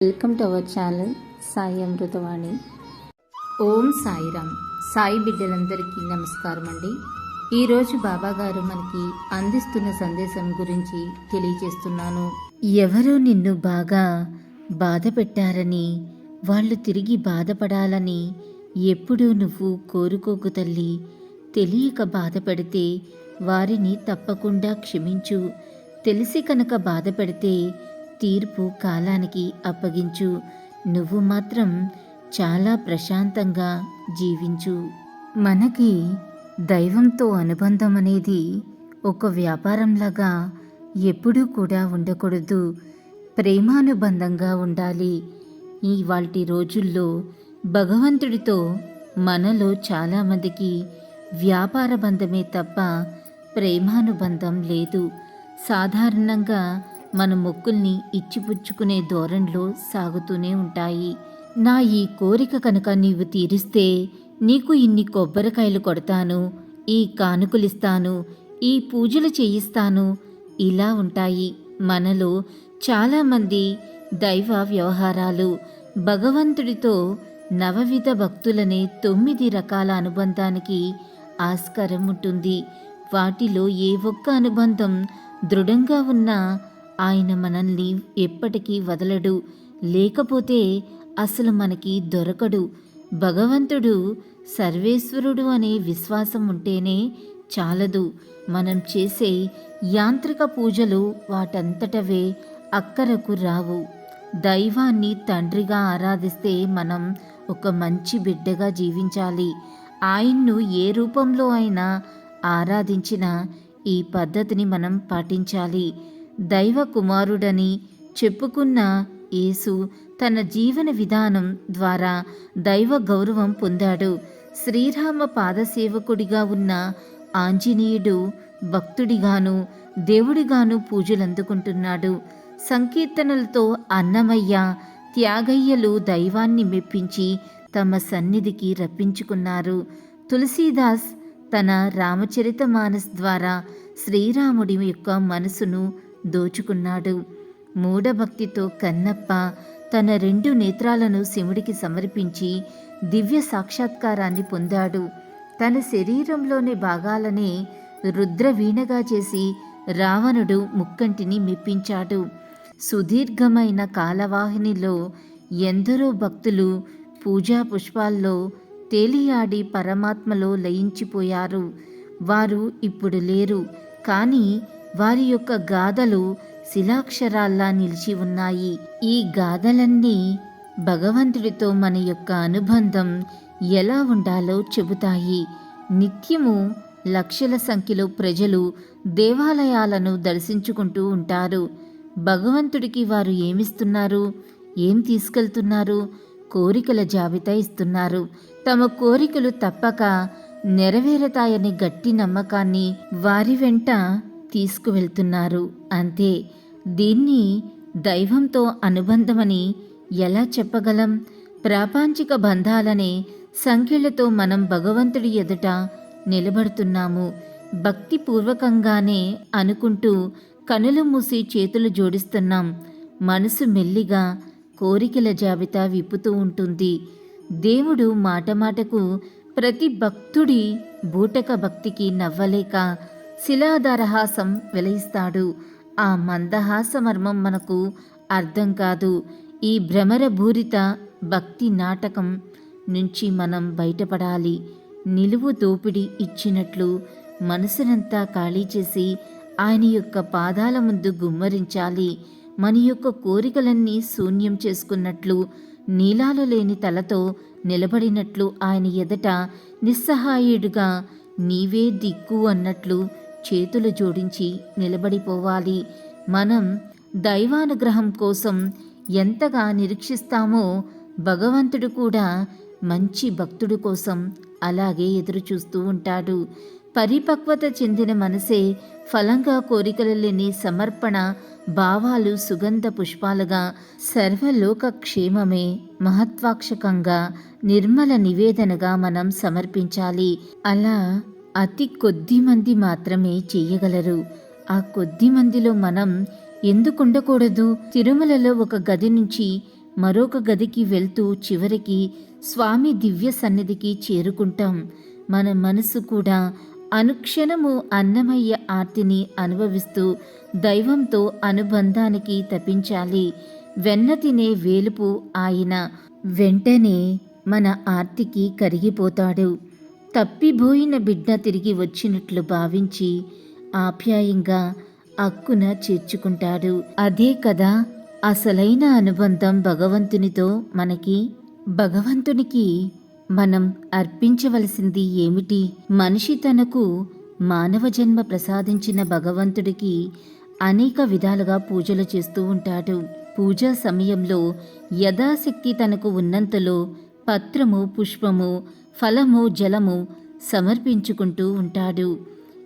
Welcome to our channel Sai Amritvani Om Sairam. Sai బిడ్డలందరికీ నమస్కారం అండి. ఈరోజు బాబాగారు మనకి అందిస్తున్న సందేశం గురించి తెలియజేస్తున్నాను. ఎవరో నిన్ను బాగా బాధ పెట్టారని వాళ్ళు తిరిగి బాధపడాలని ఎప్పుడూ నువ్వు కోరుకోకు తల్లి. తెలియక బాధపడితే వారిని తప్పకుండా క్షమించు. తెలిసి కనుక బాధ పెడితే తీర్పు కాలానికి అప్పగించు. నువ్వు మాత్రం చాలా ప్రశాంతంగా జీవించు. మనకి దైవంతో అనుబంధం అనేది ఒక వ్యాపారంలాగా ఎప్పుడూ కూడా ఉండకూడదు. ప్రేమానుబంధంగా ఉండాలి. ఇవాటి వాటి రోజుల్లో భగవంతుడితో మనలో చాలామందికి వ్యాపార బంధమే తప్ప ప్రేమానుబంధం లేదు. సాధారణంగా మన మొక్కుల్ని ఇచ్చిపుచ్చుకునే ధోరణిలో సాగుతూనే ఉంటాయి. నా ఈ కోరిక కనుక నీవు తీరిస్తే నీకు ఇన్ని కొబ్బరికాయలు కొడతాను ఈ కానుకలిస్తాను ఈ పూజలు చేయిస్తాను. ఇలా ఉంటాయి. మనలో చాలామంది దైవ వ్యవహారాలు భగవంతుడితో నవవిధ భక్తులనే తొమ్మిది రకాల అనుబంధానికి ఆస్కారం ఉంటుంది. వాటిలో ఏ ఒక్క అనుబంధం దృఢంగా ఉన్నా ఆయన మనల్ని ఎప్పటికీ వదలడు లేకపోతే అసలు మనకి దొరకడు. భగవంతుడు సర్వేశ్వరుడు అనే విశ్వాసం ఉంటేనే చాలదు. మనం చేసే యాంత్రిక పూజలు వాటంతటవే అక్కరకు రావు. దైవాన్ని తండ్రిగా ఆరాధిస్తే మనం ఒక మంచి బిడ్డగా జీవించాలి. ఆయన్ను ఏ రూపంలో అయినా ఆరాధించినా ఈ పద్ధతిని మనం పాటించాలి. దైవ కుమారుడని చెప్పుకున్న యేసు తన జీవన విధానం ద్వారా దైవ గౌరవం పొందాడు. శ్రీరామ పాదసేవకుడిగా ఉన్న ఆంజనేయుడు భక్తుడిగాను దేవుడిగాను పూజలందుకుంటున్నాడు. సంకీర్తనలతో అన్నమయ్య త్యాగయ్యలు దైవాన్ని మెప్పించి తమ సన్నిధికి రప్పించుకున్నారు. తులసీదాస్ తన రామచరిత మానస్ ద్వారా శ్రీరాముడి యొక్క మనసును దోచుకున్నాడు. మూఢభక్తితో కన్నప్ప తన రెండు నేత్రాలను శివుడికి సమర్పించి దివ్య సాక్షాత్కారాన్ని పొందాడు. తన శరీరంలోని భాగాలనే రుద్రవీణగా చేసి రావణుడు ముక్కంటిని మెప్పించాడు. సుదీర్ఘమైన కాలవాహినిలో ఎందరో భక్తులు పూజా పుష్పాల్లో తేలియాడి పరమాత్మలో లయించిపోయారు. వారు ఇప్పుడు లేరు. కానీ వారి యొక్క గాథలు శిలాక్షరాల్లా నిలిచి ఉన్నాయి. ఈ గాథలన్నీ భగవంతుడితో మన యొక్క అనుబంధం ఎలా ఉండాలో చెబుతాయి. నిత్యము లక్షల సంఖ్యలో ప్రజలు దేవాలయాలను దర్శించుకుంటూ ఉంటారు. భగవంతుడికి వారు ఏమిస్తున్నారు? ఏం తీసుకెళ్తున్నారు? కోరికల జాబితా ఇస్తున్నారు. తమ కోరికలు తప్పక నెరవేరతాయని గట్టి నమ్మకాన్ని వారి వెంట తీసుకువెళ్తున్నారు. అంతే దీన్ని దైవంతో అనుబంధమని ఎలా చెప్పగలం? ప్రాపంచిక బంధాలనే సంఖ్యలతో మనం భగవంతుడి ఎదుట నిలబడుతున్నాము. భక్తిపూర్వకంగానే అనుకుంటూ కనులు మూసి చేతులు జోడిస్తున్నాం. మనసు మెల్లిగా కోరికల జాబితా విప్పుతూ ఉంటుంది. దేవుడు మాట మాటకు ప్రతి భక్తుడి బూటక భక్తికి నవ్వలేక శిలాదరహాసం వెలయిస్తాడు. ఆ మందహాస మర్మం మనకు అర్థం కాదు. ఈ భ్రమరభూరిత భక్తి నాటకం నుంచి మనం బయటపడాలి. నిలువు దోపిడి ఇచ్చినట్లు మనసునంతా ఖాళీ చేసి ఆయన యొక్క పాదాల ముందు గుమ్మరించాలి. మన యొక్క కోరికలన్నీ శూన్యం చేసుకున్నట్లు నీలాలు లేని తలతో నిలబడినట్లు ఆయన ఎదట నిస్సహాయుడుగా నీవే దిక్కు అన్నట్లు చేతులు జోడించి నిలబడిపోవాలి. మనం దైవానుగ్రహం కోసం ఎంతగా నిరీక్షిస్తామో భగవంతుడు కూడా మంచి భక్తుడు కోసం అలాగే ఎదురు చూస్తూ ఉంటాడు. పరిపక్వత చెందిన మనసే ఫలంగా కోరికలు లేని సమర్పణ భావాలు సుగంధ పుష్పాలుగా సర్వలోక క్షేమమే మహత్వాక్షకంగా నిర్మల నివేదనగా మనం సమర్పించాలి. అలా అతి కొద్ది మంది మాత్రమే చేయగలరు. ఆ కొద్ది మందిలో మనం ఎందుకుండకూడదు తిరుమలలో ఒక గది నుంచి మరొక గదికి వెళ్తూ చివరికి స్వామి దివ్య సన్నిధికి చేరుకుంటాం. మన మనసు కూడా అనుక్షణము అన్నమయ్య ఆర్తిని అనుభవిస్తూ దైవంతో అనుబంధానికి తప్పించాలి. వెన్న తినే వేలుపు ఆయన వెంటనే మన ఆర్తికి కరిగిపోతాడు. తప్పిపోయిన బిడ్డ తిరిగి వచ్చినట్లు భావించి ఆప్యాయంగా అక్కున చేర్చుకుంటాడు. అదే కదా అసలైన అనుబంధం భగవంతునితో మనకి. భగవంతునికి మనం అర్పించవలసింది ఏమిటి? మనిషి తనకు మానవ జన్మ ప్రసాదించిన భగవంతుడికి అనేక విధాలుగా పూజలు చేస్తూ ఉంటాడు. పూజా సమయంలో యథాశక్తి తనకు ఉన్నంతలో పత్రము పుష్పము ఫలము జలము సమర్పించుకుంటూ ఉంటాడు.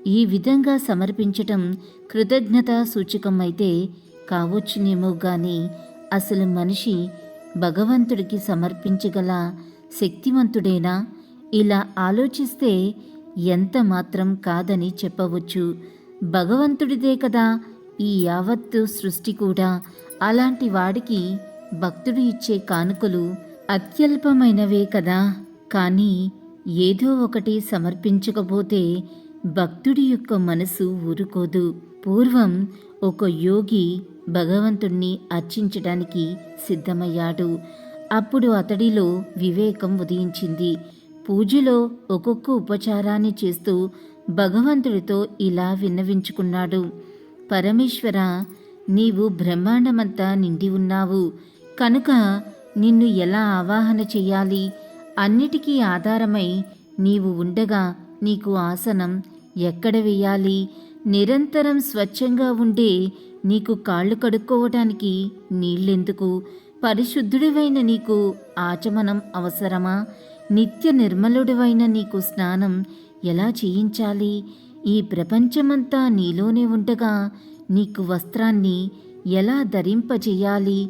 ఈ విధంగా సమర్పించటం కృతజ్ఞత సూచకం అయితే కావచ్చునేమో గాని అసలు మనిషి భగవంతుడికి సమర్పించగల శక్తివంతుడేనా? ఇలా ఆలోచిస్తే ఎంత మాత్రం కాదని చెప్పవచ్చు. భగవంతుడిదే కదా ఈ యావత్తు సృష్టి కూడా. అలాంటి వాడికి భక్తుడు ఇచ్చే కానుకలు అత్యల్పమైనవే కదా. కానీ ఏదో ఒకటి సమర్పించకపోతే భక్తుడి యొక్క మనసు ఊరుకోదు. పూర్వం ఒక యోగి భగవంతుణ్ణి అర్చించడానికి సిద్ధమయ్యాడు. అప్పుడు అతడిలో వివేకం ఉదయించింది. పూజలో ఒక్కొక్క ఉపచారాన్ని చేస్తూ భగవంతుడితో ఇలా విన్నవించుకున్నాడు. పరమేశ్వర నీవు బ్రహ్మాండమంతా నిండి ఉన్నావు. కనుక నిన్ను ఎలా ఆవాహన చెయ్యాలి అన్నిటికీ ఆధారమై నీవు ఉండగా నీకు ఆసనం ఎక్కడ వేయాలి? నిరంతరం స్వచ్ఛంగా ఉండే నీకు కాళ్ళు కడుక్కోవటానికి నీళ్ళెందుకు? పరిశుద్ధుడివైన నీకు ఆచమనం అవసరమా? నిత్య నిర్మలుడివైన నీకు స్నానం ఎలా చేయించాలి? ఈ ప్రపంచమంతా నీలోనే ఉండగా నీకు వస్త్రాన్ని ఎలా ధరింపజేయాలి?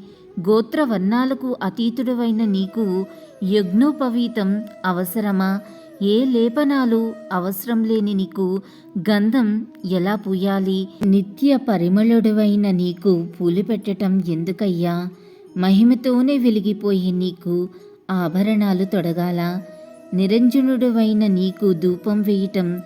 గోత్రవర్ణాలకు అతీతుడవైన నీకు యజ్ఞోపవీతం అవసరమా? ఏ లేపనాలు అవసరం లేని నీకు? గంధం ఎలా పూయాలి? నిత్య పరిమళుడువైన నీకు పూలు పెట్టటం ఎందుకయ్యా? మహిమతోనే వెలిగిపోయి నీకు ఆభరణాలు తొడగాల? నిరంజనుడువైన నీకు ధూపం వేయటం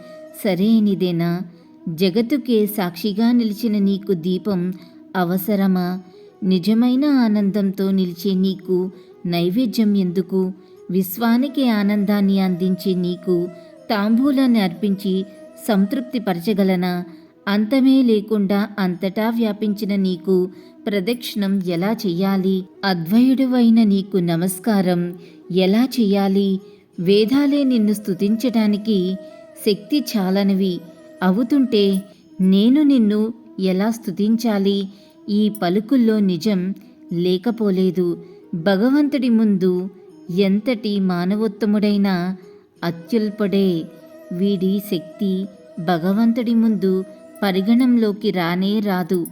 సరైనదేనా? జగతుకే సాక్షిగా నిలిచిన నీకు దీపం అవసరమా? నిజమైన ఆనందంతో నిలిచే నీకు నైవేద్యం ఎందుకు? విశ్వానికి ఆనందాన్ని అందించి నీకు తాంబూలాన్ని అర్పించి సంతృప్తిపరచగలన అంతమే లేకుండా అంతటా వ్యాపించిన నీకు ప్రదక్షిణం ఎలా చెయ్యాలి? అద్వయుడువైన నీకు నమస్కారం ఎలా చెయ్యాలి? వేదాలే నిన్ను స్తుతించటానికి శక్తి చాలనివి. అవుతుంటే నేను నిన్ను ఎలా స్తుతించాలి? ఈ పలుకుల్లో నిజం లేకపోలేదు. భగవంతుడి ముందు ఎంతటి మానవోత్తముడైనా అత్యుల్పడే వీడి శక్తి భగవంతుడి ముందు పరిగణంలోకి రానే రాదు.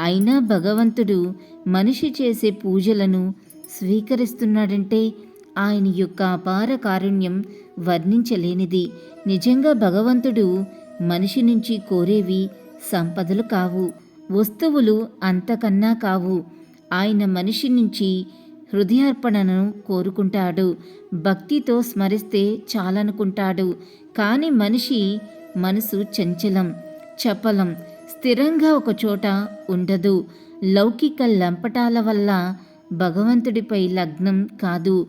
అయినా భగవంతుడు మనిషి చేసే పూజలను స్వీకరిస్తున్నాడంటే ఆయన యొక్క అపార కారుణ్యం వర్ణించలేనిది. నిజంగా భగవంతుడు మనిషి నుంచి కోరేవి సంపదలు కావు. వస్తువులు అంతకన్నా కావు. ఆయన మనిషి నుంచి హృదయార్పణను కోరుకుంటాడు. భక్తితో స్మరిస్తే చాలనుకుంటాడు. కానీ మనిషి మనసు చంచలం చపలం స్థిరంగా ఒకచోట ఉండదు. లౌకిక లంపటాల వల్ల భగవంతుడిపై లగ్నం కాదు.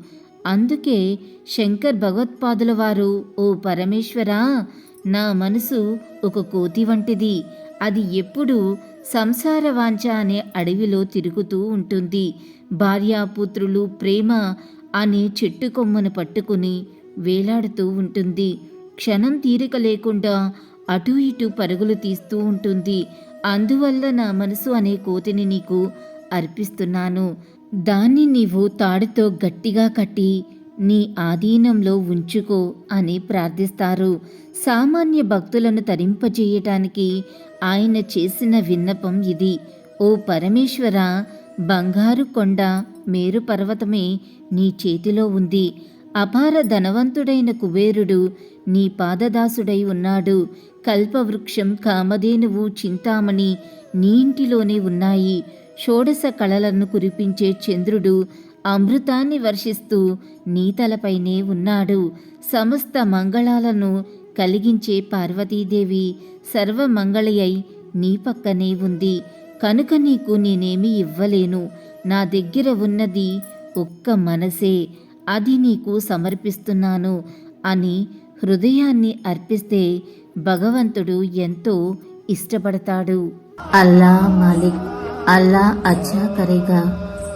అందుకే శంకర్ భగవత్పాదుల వారు ఓ పరమేశ్వరా నా మనసు ఒక కోతి వంటిది. అది ఎప్పుడు సంసార వాంఛ అనే అడవిలో తిరుగుతూ ఉంటుంది. భార్యాపుత్రులు ప్రేమ అనే చెట్టు కొమ్మను పట్టుకుని వేలాడుతూ ఉంటుంది. క్షణం తీరిక లేకుండా అటు ఇటు పరుగులు తీస్తూ ఉంటుంది. అందువల్ల నా మనసు అనే కోతిని నీకు అర్పిస్తున్నాను. దాన్ని నీవు తాడుతో గట్టిగా కట్టి నీ ఆధీనంలో ఉంచుకో అని ప్రార్థిస్తారు. సామాన్య భక్తులను తరింపజేయటానికి ఆయన చేసిన విన్నపం ఇది. ఓ పరమేశ్వర బంగారు కొండ మేరు పర్వతమే నీ చేతిలో ఉంది. అపార ధనవంతుడైన కుబేరుడు నీ పాదదాసుడై ఉన్నాడు. కల్పవృక్షం కామధేనువు చింతామణి నీ ఇంటిలోనే ఉన్నాయి. షోడశ కళలను కురిపించే చంద్రుడు అమృతాన్ని వర్షిస్తూ నీ తలపైనే ఉన్నాడు. సమస్త మంగళాలను కలిగించే పార్వతీదేవి సర్వమంగళయై నీ పక్కనే ఉంది. కనుక నీకు నేనేమి ఇవ్వలేను. నా దగ్గర ఉన్నది ఒక్క మనసే. అది నీకు సమర్పిస్తున్నాను అని హృదయాన్ని అర్పిస్తే భగవంతుడు ఎంతో ఇష్టపడతాడు. అల్లా మాలిక్ అల్లా అచ్చా కరేగా.